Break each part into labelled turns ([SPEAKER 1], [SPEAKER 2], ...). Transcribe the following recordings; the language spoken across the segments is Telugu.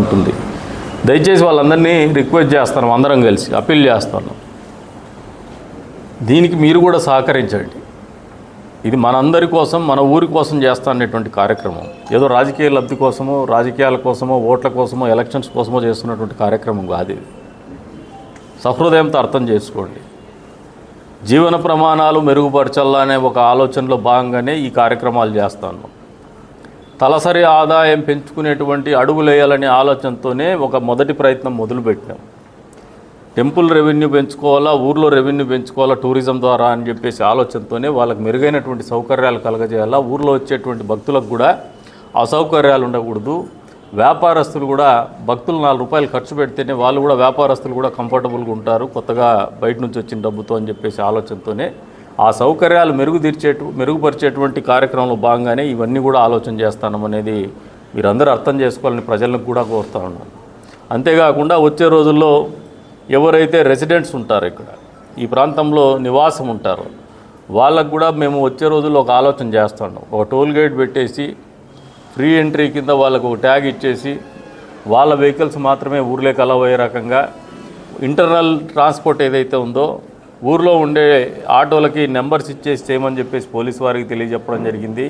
[SPEAKER 1] ఉంటుంది దయచేసి వాళ్ళందరినీ రిక్వెస్ట్ చేస్తాను అందరం కలిసి అప్పీల్ చేస్తాను. దీనికి మీరు కూడా సహకరించండి. ఇది మనందరి కోసం మన ఊరి కోసం చేస్తానేటువంటి కార్యక్రమం. ఏదో రాజకీయ లబ్ధి కోసమో రాజకీయాల కోసమో ఓట్ల కోసమో ఎలక్షన్స్ కోసమో చేస్తున్నటువంటి కార్యక్రమం కాదు ఇది. సహృదయంతో అర్థం చేసుకోండి. జీవన ప్రమాణాలు మెరుగుపరచాలా అనే ఒక ఆలోచనలో భాగంగానే ఈ కార్యక్రమాలు చేస్తాను. తలసరి ఆదాయం పెంచుకునేటువంటి అడుగులేయాలనే ఆలోచనతోనే ఒక మొదటి ప్రయత్నం మొదలుపెట్టినాం టెంపుల్ రెవెన్యూ పెంచుకోవాలా ఊర్లో రెవెన్యూ పెంచుకోవాలా టూరిజం ద్వారా అని చెప్పేసి ఆలోచనతోనే వాళ్ళకి మెరుగైనటువంటి సౌకర్యాలు కలగజేయాలా ఊర్లో వచ్చేటువంటి భక్తులకు కూడా అసౌకర్యాలు ఉండకూడదు. వ్యాపారస్తులు కూడా భక్తులు నాలుగు రూపాయలు ఖర్చు పెడితేనే వాళ్ళు కూడా వ్యాపారస్తులు కూడా కంఫర్టబుల్గా ఉంటారు కొత్తగా బయట నుంచి వచ్చిన డబ్బుతో అని చెప్పేసి ఆలోచనతోనే. ఆ సౌకర్యాలు మెరుగుతీర్చేటు మెరుగుపరిచేటువంటి కార్యక్రమంలో భాగంగానే ఇవన్నీ కూడా ఆలోచన చేస్తాను అనేది మీరందరూ అర్థం చేసుకోవాలని ప్రజలకు కూడా కోరుతా ఉన్నాను అంతేకాకుండా వచ్చే రోజుల్లో ఎవరైతే రెసిడెంట్స్ ఉంటారో ఇక్కడ ఈ ప్రాంతంలో నివాసం ఉంటారో వాళ్ళకు కూడా మేము వచ్చే రోజుల్లో ఒక ఆలోచన చేస్తాను ఒక టోల్ గేట్ పెట్టేసి ఫ్రీ ఎంట్రీ కింద వాళ్ళకు ఒక ట్యాగ్ ఇచ్చేసి వాళ్ళ వెహికల్స్ మాత్రమే ఊర్లోకి అలవయ్యే రకంగా ఇంటర్నల్ ట్రాన్స్పోర్ట్ ఏదైతే ఉందో ఊర్లో ఉండే ఆటోలకి నెంబర్స్ ఇచ్చేసి చేయమని చెప్పేసి పోలీస్ వారికి తెలియజెప్పడం జరిగింది.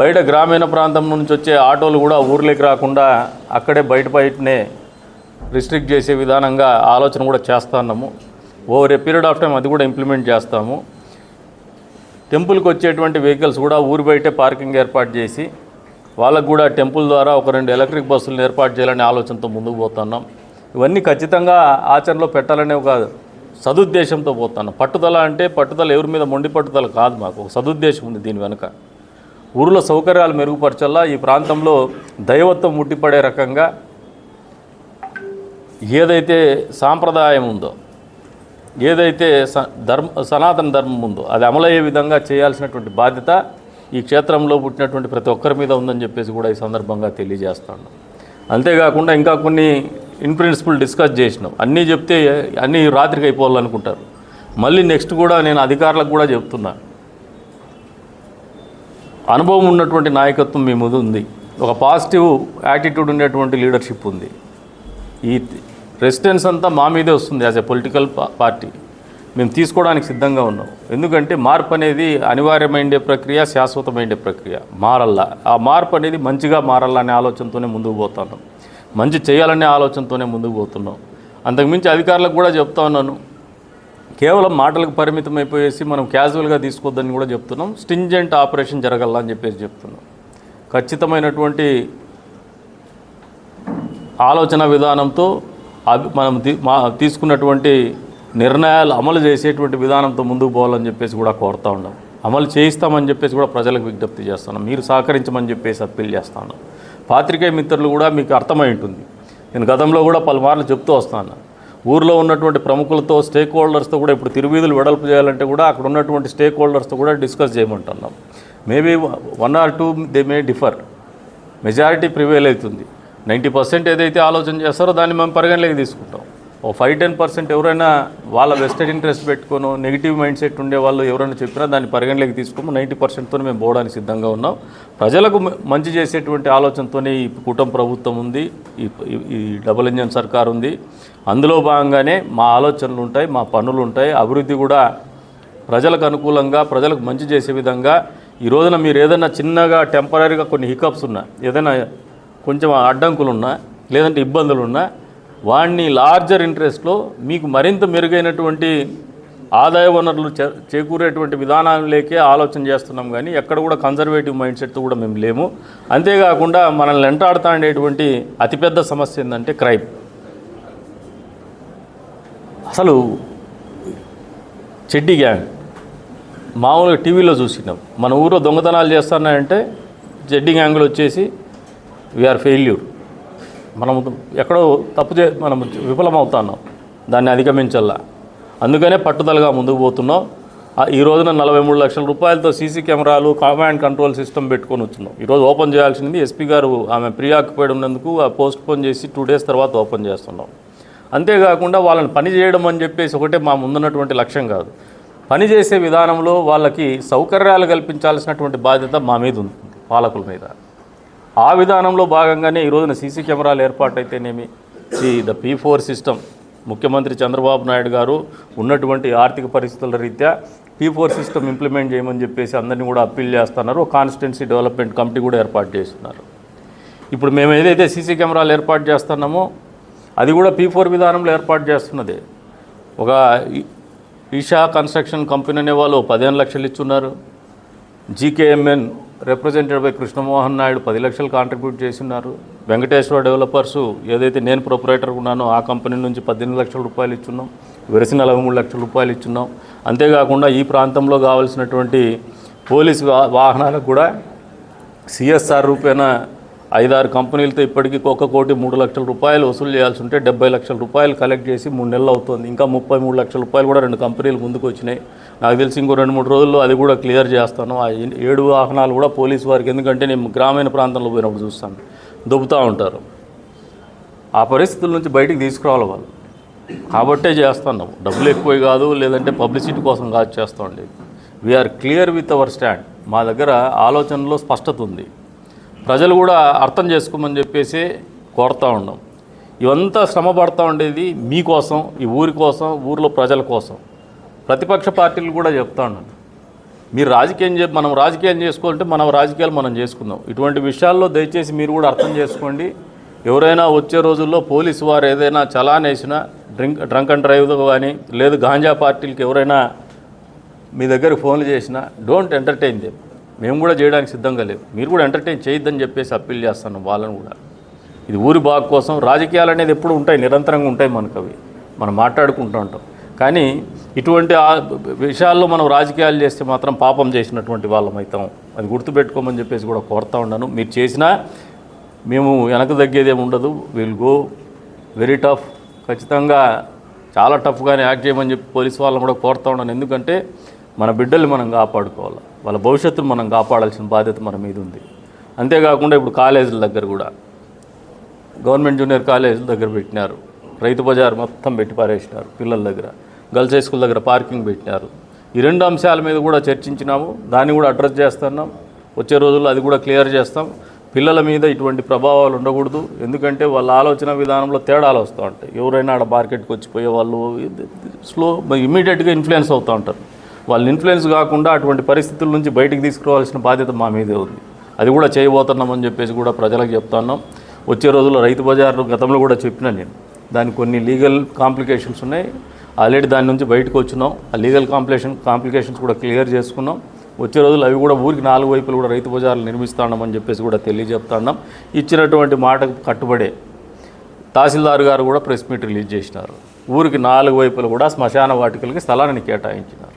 [SPEAKER 1] బయట గ్రామీణ ప్రాంతం నుంచి వచ్చే ఆటోలు కూడా ఊర్లోకి రాకుండా అక్కడే బయట బయటనే రిస్ట్రిక్ట్ చేసే విధానంగా ఆలోచన కూడా చేస్తున్నాము over a period of time అది కూడా ఇంప్లిమెంట్ చేస్తాము. టెంపుల్కి వచ్చేటువంటి వెహికల్స్ కూడా ఊరు బయటే పార్కింగ్ ఏర్పాటు చేసి వాళ్ళకు కూడా టెంపుల్ ద్వారా ఒక రెండు ఎలక్ట్రిక్ బస్సులను ఏర్పాటు చేయాలనే ఆలోచనతో ముందుకు పోతున్నాం. ఇవన్నీ ఖచ్చితంగా ఆచరణలో పెట్టాలనే ఒక సదుద్దేశంతో పోతాను. పట్టుదల అంటే పట్టుదల ఎవరి మీద మొండి పట్టుదల కాదు మాకు. ఒక సదుద్దేశం ఉంది దీని వెనుక. ఊరిలో సౌకర్యాలు మెరుగుపరచల్లా ఈ ప్రాంతంలో దైవత్వం ముట్టిపడే రకంగా ఏదైతే సాంప్రదాయం ఉందో ఏదైతే స ధర్మ సనాతన ధర్మం ఉందో అది అమలయ్యే విధంగా చేయాల్సినటువంటి బాధ్యత ఈ క్షేత్రంలో పుట్టినటువంటి ప్రతి ఒక్కరి మీద ఉందని చెప్పేసి కూడా ఈ సందర్భంగా తెలియజేస్తాను. అంతేకాకుండా ఇంకా కొన్ని ఇన్ ప్రిన్సిపల్ డిస్కస్ చేసినాం. అన్నీ చెప్తే అన్నీ రాత్రికి అయిపోవాలనుకుంటారు. మళ్ళీ నెక్స్ట్ కూడా నేను అధికారులకు కూడా చెప్తున్నా. అనుభవం ఉన్నటువంటి నాయకత్వం మీ ముందు ఉంది. ఒక పాజిటివ్ యాటిట్యూడ్ ఉండేటువంటి లీడర్షిప్ ఉంది. ఈ రెసిడెన్స్ అంతా మా మీదే వస్తుంది యాజ్ ఎ పొలిటికల్ పార్టీ. మేము తీసుకోవడానికి సిద్ధంగా ఉన్నాం. ఎందుకంటే మార్పు అనేది అనివార్యమైండే ప్రక్రియ శాశ్వతమైండే ప్రక్రియ. మారల్లా. ఆ మార్పు అనేది మంచిగా మారల్లా అనే ఆలోచనతోనే ముందుకు పోతున్నాం. మంచి చేయాలనే ఆలోచనతోనే ముందుకు పోతున్నాం. అంతకుమించి అధికారులకు కూడా చెప్తా ఉన్నాను. కేవలం మాటలకు పరిమితం అయిపోయేసి మనం క్యాజువల్గా తీసుకోవద్దని కూడా చెప్తున్నాం. స్టింజెంట్ ఆపరేషన్ జరగాలని అని చెప్పేసి చెప్తున్నాం. ఖచ్చితమైనటువంటి ఆలోచన విధానంతో అభి మనం మా తీసుకున్నటువంటి నిర్ణయాలు అమలు చేసేటువంటి విధానంతో ముందుకు పోవాలని చెప్పేసి కూడా కోరుతా ఉన్నాం. అమలు చేయిస్తామని చెప్పేసి కూడా ప్రజలకు విజ్ఞప్తి చేస్తున్నాం మీరు సహకరించమని చెప్పేసి అప్పీల్ చేస్తాను పాత్రికేయ మిత్రులు కూడా మీకు అర్థమై ఉంటుంది. నేను గతంలో కూడా పలుమార్లు చెప్తూ వస్తాను. ఊర్లో ఉన్నటువంటి ప్రముఖులతో స్టేక్ హోల్డర్స్తో కూడా ఇప్పుడు తిరువీధులు వెడల్పు చేయాలంటే కూడా అక్కడ ఉన్నటువంటి స్టేక్ హోల్డర్స్తో కూడా discuss చేయమంటున్నాం. Maybe one or two they may differ. Majority prevail అవుతుంది. నైంటీ పర్సెంట్ ఏదైతే ఆలోచన చేస్తారో దాన్ని మేము పరిగణలోకి తీసుకుంటాం. ఓ ఫైవ్ టెన్ పర్సెంట్ ఎవరైనా వాళ్ళ వెస్టెడ్ ఇంట్రెస్ట్ పెట్టుకోను నెగిటివ్ మైండ్ సెట్ ఉండే వాళ్ళు ఎవరైనా చెప్పినా దాన్ని పరిగణలోకి తీసుకోము. నైంటీ పర్సెంట్తో మేము పోవడానికి సిద్ధంగా ఉన్నాం. ప్రజలకు మంచి చేసేటువంటి ఆలోచనతోనే ఈ కూటమి ప్రభుత్వం ఉంది. ఈ ఈ- డబుల్ ఇంజన్ సర్కార్ ఉంది. అందులో భాగంగానే మా ఆలోచనలు ఉంటాయి మా పనులు ఉంటాయి. అభివృద్ధి కూడా ప్రజలకు అనుకూలంగా ప్రజలకు మంచి చేసే విధంగా. ఈ రోజున మీరు ఏదైనా చిన్నగా టెంపరీగా కొన్ని హికప్స్ ఉన్నా ఏదైనా కొంచెం అడ్డంకులు ఉన్నా లేదంటే ఇబ్బందులు ఉన్నా వాడిని లార్జర్ ఇంట్రెస్ట్లో మీకు మరింత మెరుగైనటువంటి ఆదాయ వనరులు చేకూరేటువంటి విధానాలేకే ఆలోచన చేస్తున్నాం కానీ ఎక్కడ కూడా కన్జర్వేటివ్ మైండ్ సెట్తో కూడా మేము లేము. అంతేకాకుండా మనల్ని వెంటాడుతా ఉండేటువంటి అతిపెద్ద సమస్య ఏంటంటే క్రైమ్ అసలు చెడ్డి గ్యాంగ్ మామూలుగా టీవీలో చూసినాం. మన ఊరిలో దొంగతనాలు చేస్తున్నాయంటే చెడ్డి గ్యాంగులు వచ్చేసి వీఆర్ ఫెయిల్యూర్ మనం ఎక్కడో తప్పు చే మనం విఫలమవుతున్నాం. దాన్ని అధిగమించాలా అందుకనే పట్టుదలగా ముందుకు పోతున్నాం. ఆ, ఈ రోజున నలభై మూడు లక్షల రూపాయలతో సీసీ కెమెరాలు కమాండ్ కంట్రోల్ సిస్టమ్ పెట్టుకొని వచ్చినాం. ఈరోజు ఓపెన్ చేయాల్సింది ఎస్పీ గారు ఆమె ప్రియాక్యుపైడ్ ఉన్నందుకు ఆ పోస్ట్ పోన్ చేసి టూ డేస్ తర్వాత ఓపెన్ చేస్తున్నాం. అంతేకాకుండా వాళ్ళని పని చేయడం అని చెప్పేసి ఒకటే మా ముందున్నటువంటి లక్ష్యం కాదు. పని చేసే విధానంలో వాళ్ళకి సౌకర్యాలు కల్పించాల్సినటువంటి బాధ్యత మా మీద ఉంది పాలకుల మీద. ఆ విధానంలో భాగంగానే ఈ రోజున సీసీ కెమెరాలు ఏర్పాటైతేనేమి ఈ ద పీ ఫోర్ సిస్టమ్ ముఖ్యమంత్రి చంద్రబాబు నాయుడు గారు ఉన్నటువంటి ఆర్థిక పరిస్థితుల రీత్యా పీ ఫోర్ సిస్టమ్ ఇంప్లిమెంట్ చేయమని చెప్పేసి అందరినీ కూడా అప్పీల్ చేస్తున్నారు. కాన్స్టిట్యున్సీ డెవలప్మెంట్ కమిటీ కూడా ఏర్పాటు చేస్తున్నారు. ఇప్పుడు మేము ఏదైతే సీసీ కెమెరాలు ఏర్పాటు చేస్తున్నామో అది కూడా పీ ఫోర్ విధానంలో ఏర్పాటు చేస్తున్నది. ఒక ఈషా కన్స్ట్రక్షన్ కంపెనీ అనే వాళ్ళు పదిహేను లక్షలు ఇచ్చున్నారు. GKMN represented by Krishnamohan Naidu పది లక్షలు కాంట్రిబ్యూట్ చేస్తున్నారు వెంకటేశ్వర డెవలపర్స్ ఏదైతే నేను ప్రొపరేటర్ ఉన్నానో ఆ కంపెనీ నుంచి పద్దెనిమిది లక్షల రూపాయలు ఇచ్చున్నాం. వెరసి నలభై మూడు లక్షల రూపాయలు ఇచ్చున్నాం. అంతేకాకుండా ఈ ప్రాంతంలో కావాల్సినటువంటి పోలీసు వా- వాహనాలకు కూడా సిఎస్ఆర్ రూపేణ ఐదారు కంపెనీలతో ఇప్పటికీ ఒక కోటి మూడు లక్షల రూపాయలు వసూలు చేయాల్సి ఉంటే డెబ్బై లక్షల రూపాయలు కలెక్ట్ చేసి మూడు నెలలు అవుతుంది. ఇంకా ముప్పై మూడు లక్షల రూపాయలు కూడా రెండు కంపెనీలు ముందుకు వచ్చినాయి. నాకు తెలిసి ఇంకో రెండు మూడు రోజుల్లో అది కూడా క్లియర్ చేస్తాను. ఆ ఏడు వాహనాలు కూడా పోలీసు వారికి ఎందుకంటే నేను గ్రామీణ ప్రాంతంలో పోయినప్పుడు చూస్తాను. దుబ్బుతూ ఉంటారు. ఆ పరిస్థితుల నుంచి బయటికి తీసుకురావాలి వాళ్ళు. కాబట్టే చేస్తున్నాం డబ్బులు ఎక్కువ కాదు లేదంటే పబ్లిసిటీ కోసం కాదు చేస్తాం ఉండేది we are clear with our stand మా దగ్గర ఆలోచనలో స్పష్టత ఉంది. ప్రజలు కూడా అర్థం చేసుకోమని చెప్పేసి కోరుతూ ఉన్నాం ఇవంతా శ్రమ పడుతూ ఉండేది మీకోసం ఈ ఊరి కోసం ఊరిలో ప్రజల కోసం. ప్రతిపక్ష పార్టీలు కూడా చెప్తా ఉన్నాను మీరు రాజకీయం చే మనం రాజకీయం చేసుకోవాలంటే మనం రాజకీయాలు మనం చేసుకుందాం. ఇటువంటి విషయాల్లో దయచేసి మీరు కూడా అర్థం చేసుకోండి. ఎవరైనా వచ్చే రోజుల్లో పోలీసు వారు ఏదైనా చలాన్ వేసినా డ్రింక్ డ్రంక్ అండ్ డ్రైవ్ కానీ లేదు గాంజా పార్టీలకి ఎవరైనా మీ దగ్గర ఫోన్లు చేసినా డోంట్ ఎంటర్టైన్ దేమ్. మేము కూడా చేయడానికి సిద్ధంగా లేవు. మీరు కూడా ఎంటర్టైన్ చేయొద్దని చెప్పేసి అప్పీల్ చేస్తాను వాళ్ళని కూడా. ఇది ఊరి బాగు కోసం రాజకీయాలు అనేది ఎప్పుడు ఉంటాయి నిరంతరంగా ఉంటాయి మనకు అవి. మనం మాట్లాడుకుంటూ ఉంటాం. కానీ ఇటువంటి ఆ విషయాల్లో మనం రాజకీయాలు చేస్తే మాత్రం పాపం చేసినటువంటి వాళ్ళం అవుతాం అది గుర్తుపెట్టుకోమని చెప్పేసి కూడా కోరుతా ఉన్నాను. మీరు చేసినా మేము వెనక తగ్గేదేమి ఉండదు. విల్ గో వెరీ టఫ్ ఖచ్చితంగా చాలా టఫ్గానే యాక్ట్ చేయమని చెప్పి పోలీసు వాళ్ళని కూడా కోరుతా ఉన్నాను. ఎందుకంటే మన బిడ్డల్ని మనం కాపాడుకోవాలి? వాళ్ళ భవిష్యత్తును మనం కాపాడాల్సిన బాధ్యత మన మీద ఉంది. అంతేకాకుండా ఇప్పుడు కాలేజీల దగ్గర కూడా గవర్నమెంట్ జూనియర్ కాలేజీల దగ్గర పెట్టినారు. రైతు బజార్ మొత్తం పెట్టి పారేసినారు పిల్లల దగ్గర. గర్ల్స్ హై స్కూల్ దగ్గర పార్కింగ్ పెట్టినారు. ఈ రెండు అంశాల మీద కూడా చర్చించినాము. దాన్ని కూడా అడ్రస్ చేస్తున్నాం. వచ్చే రోజుల్లో అది కూడా క్లియర్ చేస్తాం. పిల్లల మీద ఇటువంటి ప్రభావాలు ఉండకూడదు. ఎందుకంటే వాళ్ళ ఆలోచన విధానంలో తేడాలు వస్తూ ఉంటాయి. ఎవరైనా ఆడ మార్కెట్కి వచ్చిపోయే వాళ్ళు స్లో ఇమీడియట్గా ఇన్ఫ్లుయెన్స్ అవుతూ ఉంటారు. వాళ్ళని ఇన్ఫ్లుయెన్స్ కాకుండా అటువంటి పరిస్థితుల నుంచి బయటికి తీసుకురావాల్సిన బాధ్యత మా మీదే ఉంది. అది కూడా చేయబోతున్నామని చెప్పేసి కూడా ప్రజలకు చెప్తున్నాం. వచ్చే రోజుల్లో రైతు బజార్లు గతంలో కూడా చెప్పినా నేను దానికి కొన్ని లీగల్ కాంప్లికేషన్స్ ఉన్నాయి. ఆల్రెడీ దాని నుంచి బయటకు వచ్చినాం. ఆ లీగల్ కాంప్లికేషన్ కాంప్లికేషన్స్ కూడా క్లియర్ చేసుకున్నాం. వచ్చే రోజులు అవి కూడా ఊరికి నాలుగు వైపులు కూడా రైతు బజార్లు నిర్మిస్తామని చెప్పేసి కూడా తెలియజెప్తాం ఇచ్చినటువంటి మాటకు కట్టుబడే తహసీల్దార్ గారు కూడా ప్రెస్ మీట్ రిలీజ్ చేసినారు. ఊరికి నాలుగు వైపులు కూడా శ్మశాన వాటికలకి స్థలాన్ని కేటాయించినారు.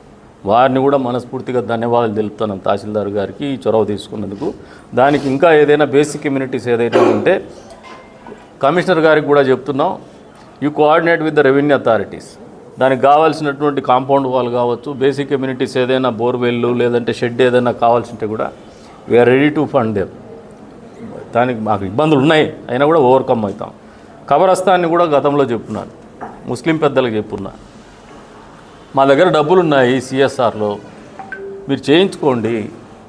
[SPEAKER 1] వారిని కూడా మనస్ఫూర్తిగా ధన్యవాదాలు తెలుపుతున్నాం తహసీల్దార్ గారికి ఈ చొరవ తీసుకున్నందుకు. దానికి ఇంకా ఏదైనా బేసిక్ కమ్యూనిటీస్ ఏదైనా ఉంటే కమిషనర్ గారికి కూడా చెప్తున్నాం. You coordinate with the revenue authorities దానికి కావాల్సినటువంటి కాంపౌండ్ వాల్ కావచ్చు బేసిక్ కమ్యూనిటీస్ ఏదైనా బోర్వెల్లు లేదంటే షెడ్ ఏదైనా కావాల్సింటే కూడా we are ready to fund them దానికి మాకు ఇబ్బందులు ఉన్నాయి అయినా కూడా ఓవర్కమ్ అవుతాం. కబరస్థాన్ని కూడా గతంలో చెప్పున్నాను ముస్లిం పెద్దలకు చెప్పున్నాను మా దగ్గర డబ్బులు ఉన్నాయి సిఎస్ఆర్లో. మీరు చేయించుకోండి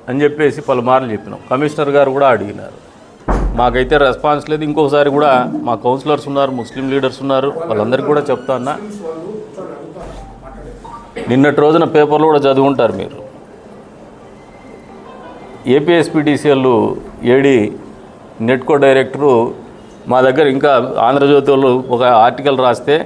[SPEAKER 1] అని చెప్పేసి పలుమార్లు చెప్పినాం. కమిషనర్ గారు కూడా అడిగినారు. మాకైతే రెస్పాన్స్ లేదు. ఇంకోసారి కూడా మా కౌన్సిలర్స్ ఉన్నారు ముస్లిం లీడర్స్ ఉన్నారు. వాళ్ళందరికీ కూడా చెప్తా నిన్నటి రోజున పేపర్లో కూడా చదువుంటారు మీరు. ఏపీఎస్పీడీసీఎల్ ఏడి నెట్కో డైరెక్టరు మా దగ్గర ఇంకా ఆంధ్రజ్యోతి వాళ్ళు ఒక ఆర్టికల్ రాస్తే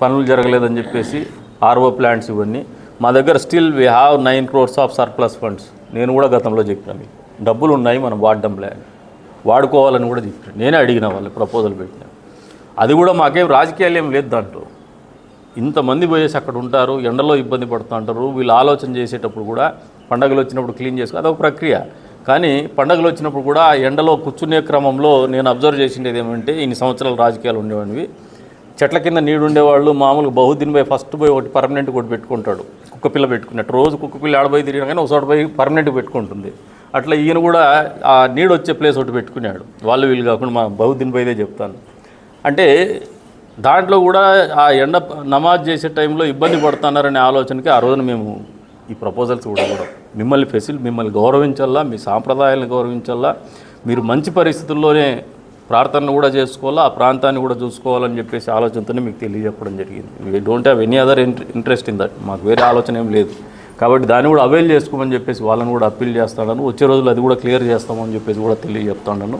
[SPEAKER 1] పనులు జరగలేదని చెప్పేసి ఆర్ఓ ప్లాంట్స్ ఇవన్నీ. మా దగ్గర still we have nine crores of surplus funds నేను కూడా గతంలో చెప్పిన మీకు. డబ్బులు ఉన్నాయి మనం వాడడం లేదు వాడుకోవాలని కూడా చెప్పాను. నేనే అడిగిన వాళ్ళు ప్రపోజల్ పెట్టిన. అది కూడా మాకేం రాజకీయాలు ఏం లేదు దాంట్లో. ఇంతమంది పోయేసి అక్కడ ఉంటారు ఎండలో ఇబ్బంది పడుతూ ఉంటారు వీళ్ళు ఆలోచన చేసేటప్పుడు కూడా పండగలు వచ్చినప్పుడు క్లీన్ చేసుకో అదొక ప్రక్రియ. కానీ పండగలు వచ్చినప్పుడు కూడా ఆ ఎండలో కూర్చునే క్రమంలో నేను అబ్జర్వ్ చేసిండేది ఏమంటే ఇన్ని సంవత్సరాలు రాజకీయాలు ఉండేవాడివి చెట్ల కింద నీడు ఉండేవాళ్ళు మామూలుగా బహుదిన్ పోయి ఫస్ట్ పోయి ఒకటి పర్మనెంట్ ఒకటి పెట్టుకుంటాడు. కుక్క పిల్ల పెట్టుకున్నట్టు. రోజు కుక్క పిల్ల ఆడబోయి తిరిగినా కానీ ఒక పోయి పర్మనెంట్ పెట్టుకుంటుంది. అట్లా ఈయన కూడా ఆ నీడు వచ్చే ప్లేస్ ఒకటి పెట్టుకున్నాడు. వాళ్ళు వీళ్ళు కాకుండా మా బహుదిన్ పోయిదే చెప్తాను. అంటే దాంట్లో కూడా ఆ ఎండ నమాజ్ చేసే టైంలో ఇబ్బంది పడుతున్నారనే ఆలోచనకి ఆ రోజున మేము ఈ ప్రపోజల్స్ కూడా కూడా మిమ్మల్ని ఫెసిల్ మిమ్మల్ని గౌరవించాలా మీ సాంప్రదాయాలను గౌరవించాలా మీరు మంచి పరిస్థితుల్లోనే ప్రార్థనలు కూడా చేసుకోవాలా ఆ ప్రాంతాన్ని కూడా చూసుకోవాలని చెప్పేసి ఆలోచనతోనే మీకు తెలియజెప్పడం జరిగింది. We don't have any other interest in that మాకు వేరే ఆలోచన ఏం లేదు. కాబట్టి దాన్ని కూడా అవైల్ చేసుకోమని చెప్పేసి వాళ్ళని కూడా అప్పీల్ చేస్తాడను వచ్చే రోజులు అది కూడా క్లియర్ చేస్తామని చెప్పేసి కూడా తెలియజెప్తాను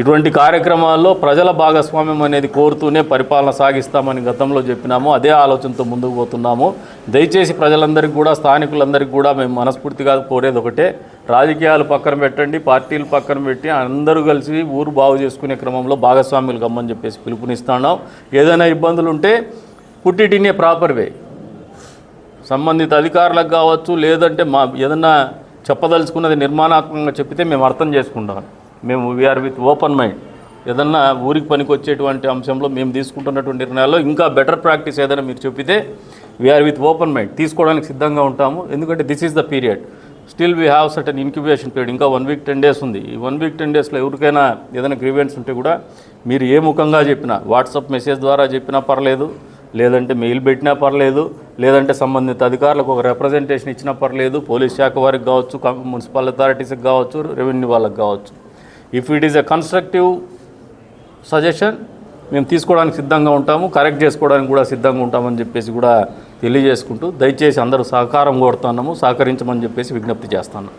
[SPEAKER 1] ఇటువంటి కార్యక్రమాల్లో ప్రజల భాగస్వామ్యం అనేది కోరుతూనే పరిపాలన సాగిస్తామని గతంలో చెప్పినాము. అదే ఆలోచనతో ముందుకు పోతున్నాము. దయచేసి ప్రజలందరికీ కూడా స్థానికులందరికీ కూడా మేము మనస్ఫూర్తిగా కోరేది ఒకటే. రాజకీయాలు పక్కన పెట్టండి పార్టీలు పక్కన పెట్టి అందరూ కలిసి ఊరు బాగు చేసుకునే క్రమంలో భాగస్వాములు కమ్మని చెప్పేసి పిలుపునిస్తున్నాం. ఏదైనా ఇబ్బందులు ఉంటే పుట్టిటినే ప్రాపర్ వే. సంబంధిత అధికారులకు కావచ్చు లేదంటే మా ఏదన్నా చెప్పదలుచుకున్నది నిర్మాణాత్మకంగా చెప్పితే మేము అర్థం చేసుకుంటాం. మేము వీఆర్ విత్ ఓపెన్ మైండ్. ఏదన్నా ఊరికి పనికి వచ్చేటువంటి అంశంలో మేము తీసుకుంటున్నటువంటి నిర్ణయాల్లో ఇంకా బెటర్ ప్రాక్టీస్ ఏదైనా మీరు చెప్పితే వీఆర్ విత్ ఓపెన్ మైండ్. తీసుకోవడానికి సిద్ధంగా ఉంటాము. ఎందుకంటే this is the period. Still we have certain incubation period. ఇంకా వన్ వీక్ టెన్ డేస్ ఉంది. ఈ వన్ వీక్ టెన్ డేస్లో ఎవరికైనా ఏదైనా గ్రీవెన్స్ ఉంటే కూడా మీరు ఏ ముఖంగా చెప్పినా వాట్సాప్ మెసేజ్ ద్వారా చెప్పినా పర్లేదు లేదంటే మెయిల్ పెట్టినా పర్లేదు లేదంటే సంబంధిత అధికారులకు ఒక రిప్రజెంటేషన్ ఇచ్చినా పర్లేదు పోలీస్ శాఖ వారికి కావచ్చు మున్సిపల్ అథారిటీస్కి కావచ్చు రెవెన్యూ వాళ్ళకి కావచ్చు. If it is a constructive suggestion మేము తీసుకోవడానికి సిద్ధంగా ఉంటాము కరెక్ట్ చేసుకోవడానికి కూడా సిద్ధంగా ఉంటామని చెప్పేసి కూడా తెలియజేసుకుంటూ దయచేసి అందరూ సహకారం కోరుతున్నాము సహకరించమని చెప్పేసి విజ్ఞప్తి చేస్తాను